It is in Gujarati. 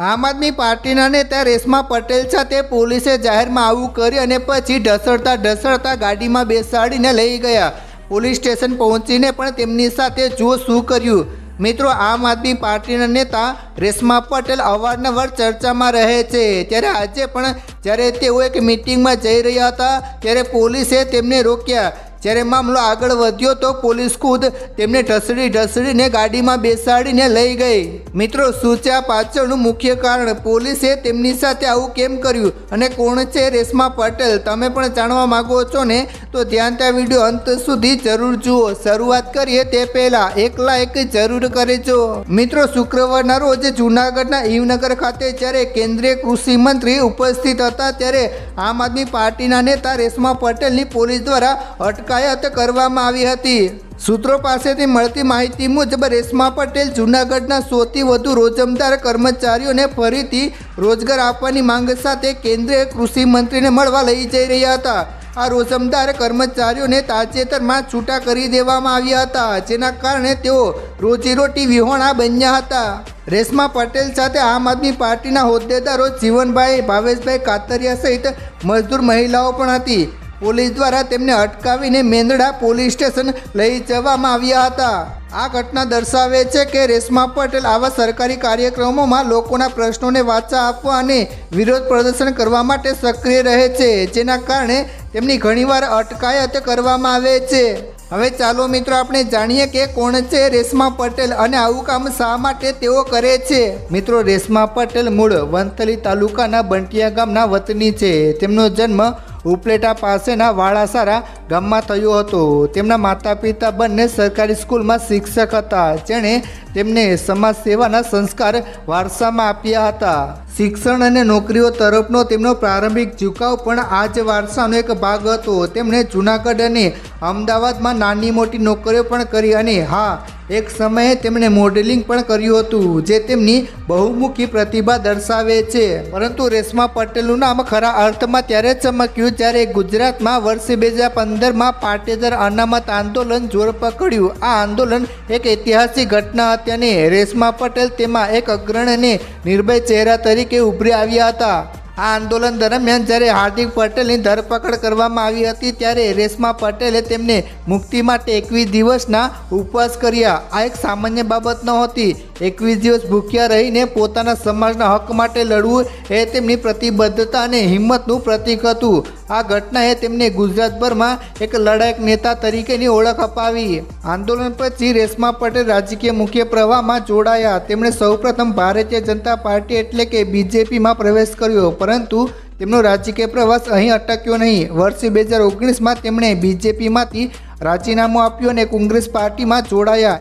આમ આદમી પાર્ટીના નેતા રેશમા પટેલ છે તે પોલીસે જાહેરમાં આવું કરી અને પછી ઢસડતા ઢસડતા ગાડીમાં બેસાડીને લઈ ગયા. પોલીસ સ્ટેશન પહોંચીને પણ તેમની સાથે જુઓ શું કર્યું. મિત્રો, આમ આદમી પાર્ટીના નેતા રેશમા પટેલ અવારનવાર ચર્ચામાં રહે છે. ત્યારે આજે પણ જ્યારે તેઓ એક મિટિંગમાં જઈ રહ્યા હતા, ત્યારે પોલીસે તેમને રોક્યા. જ્યારે મામલો આગળ વધ્યો તો પોલીસ ખુદ તેમને ઢસડી ઢસડીને ગાડીમાં બેસાડીને લઈ ગઈ. મિત્રો, સૂચા પાછળનું મુખ્ય કારણ, પોલીસે તેમની સાથે આવું કેમ કર્યું અને કોણ છે રેશમા પટેલ? તમે પણ જાણવા માંગો છો ને? તો ધ્યાન ત્યાં વીડિયો અંત સુધી જરૂર જુઓ. શરૂઆત કરીએ તે પહેલાં. એક લાયક જરૂર કરજો. મિત્રો, શુક્રવારના રોજ જૂનાગઢના ઈવનગર ખાતે જ્યારે કેન્દ્રીય કૃષિ મંત્રી ઉપસ્થિત હતા ત્યારે આમ આદમી પાર્ટીના નેતા રેશમા પટેલની પોલીસ દ્વારા અટકાયત કરવામાં આવી હતી. સૂત્રો પાસેથી મળતી માહિતી મુજબ, રેશમા પટેલ જૂનાગઢના સૌથી વધુ રોજમદાર કર્મચારીઓને ફરીથી રોજગાર આપવાની માંગ સાથે કેન્દ્રીય કૃષિ મંત્રીને મળવા લઈ જઈ રહ્યા હતા. આ રોજમદાર કર્મચારીઓને તાજેતરમાં છૂટા કરી દેવામાં આવ્યા હતા, જેના કારણે તેઓ રોજીરોટી વિહોણા બન્યા હતા. રેશમા પટેલ સાથે આમ આદમી પાર્ટીના હોદ્દેદારો જીવનભાઈ, ભાવેશભાઈ કાતરિયા સહિત મજદૂર મહિલાઓ પણ હતી. પોલીસ દ્વારા તેમને અટકાવીને મેંદડા પોલીસ સ્ટેશન લઈ જવામાં આવ્યા હતા. આ ઘટના દર્શાવે છે કે રેશમા પટેલ આવા સરકારી કાર્યક્રમોમાં લોકોના પ્રશ્નોને વાચા આપવા અને વિરોધ પ્રદર્શન કરવા માટે સક્રિય રહે છે, જેના કારણે તેમની ઘણીવાર અટકાયત કરવામાં આવે છે. હવે ચાલો મિત્રો, આપણે જાણીએ કે કોણ છે રેશમા પટેલ અને આવું કામ શા માટે તેઓ કરે છે? મિત્રો, રેશમા પટેલ મૂળ વંથલી તાલુકાના બંટિયા ગામના વતની છે. તેમનો જન્મ ઉપલેટા પાસેના વાળાસારા ગામમાં થયો હતો. તેમના માતા પિતા બંને સરકારી સ્કૂલમાં શિક્ષક હતા. જેણે તેમને સમાજ સેવાના સંસ્કાર વારસામાં આપ્યા હતા. શિક્ષણ અને નોકરીઓ તરફનો તેમનો પ્રારંભિક ઝુકાવ પણ આ જ વારસાનો એક ભાગ હતો. તેમણે જૂનાગઢ અને અમદાવાદમાં નાની મોટી નોકરીઓ પણ કરી અને હા, એક સમયે તેમણે મોડેલિંગ પણ કર્યું હતું, જે તેમની બહુમુખી પ્રતિભા દર્શાવે છે. પરંતુ રેશમા પટેલનું નામ ખરા અર્થમાં ત્યારે ચમક્યું, જ્યારે ગુજરાતમાં વર્ષ બે હજાર પંદરમાં પાટીદાર અનામત આંદોલન જોર પકડ્યું. આ આંદોલન એક ઐતિહાસિક ઘટના હતી અને રેશમા પટેલ તેમાં એક અગ્રણીને નિર્ભય ચહેરા તરીકે ઉભરી આવ્યા હતા. આ આંદોલન દરમિયાન જ્યારે હાર્દિક પટેલની ધરપકડ કરવામાં આવી હતી ત્યારે રેશમા પટેલે તેમને મુક્તિ માટે એકવીસ દિવસના ઉપવાસ કર્યા. આ એક સામાન્ય બાબત નહોતી. એકવીસ દિવસ ભૂખ્યા રહીને પોતાના સમાજના હક માટે લડવું એ તેમની પ્રતિબદ્ધતા અને હિંમતનું પ્રતીક હતું. આ ઘટનાએ તેમને ગુજરાતભરમાં એક લડાયક નેતા તરીકેની ઓળખ અપાવી. આંદોલન પછી રેશમા પટેલ રાજકીય મુખ્ય પ્રવાહમાં જોડાયા. તેમણે સૌપ્રથમ ભારતીય જનતા પાર્ટી એટલે કે બીજેપીમાં પ્રવેશ કર્યો, પરંતુ તેમનો રાજકીય પ્રવાસ અહીં અટક્યો નહીં. વર્ષ બે હજાર ઓગણીસમાં તેમણે બીજેપીમાંથી રાજીનામું આપ્યું અને કોંગ્રેસ પાર્ટીમાં જોડાયા.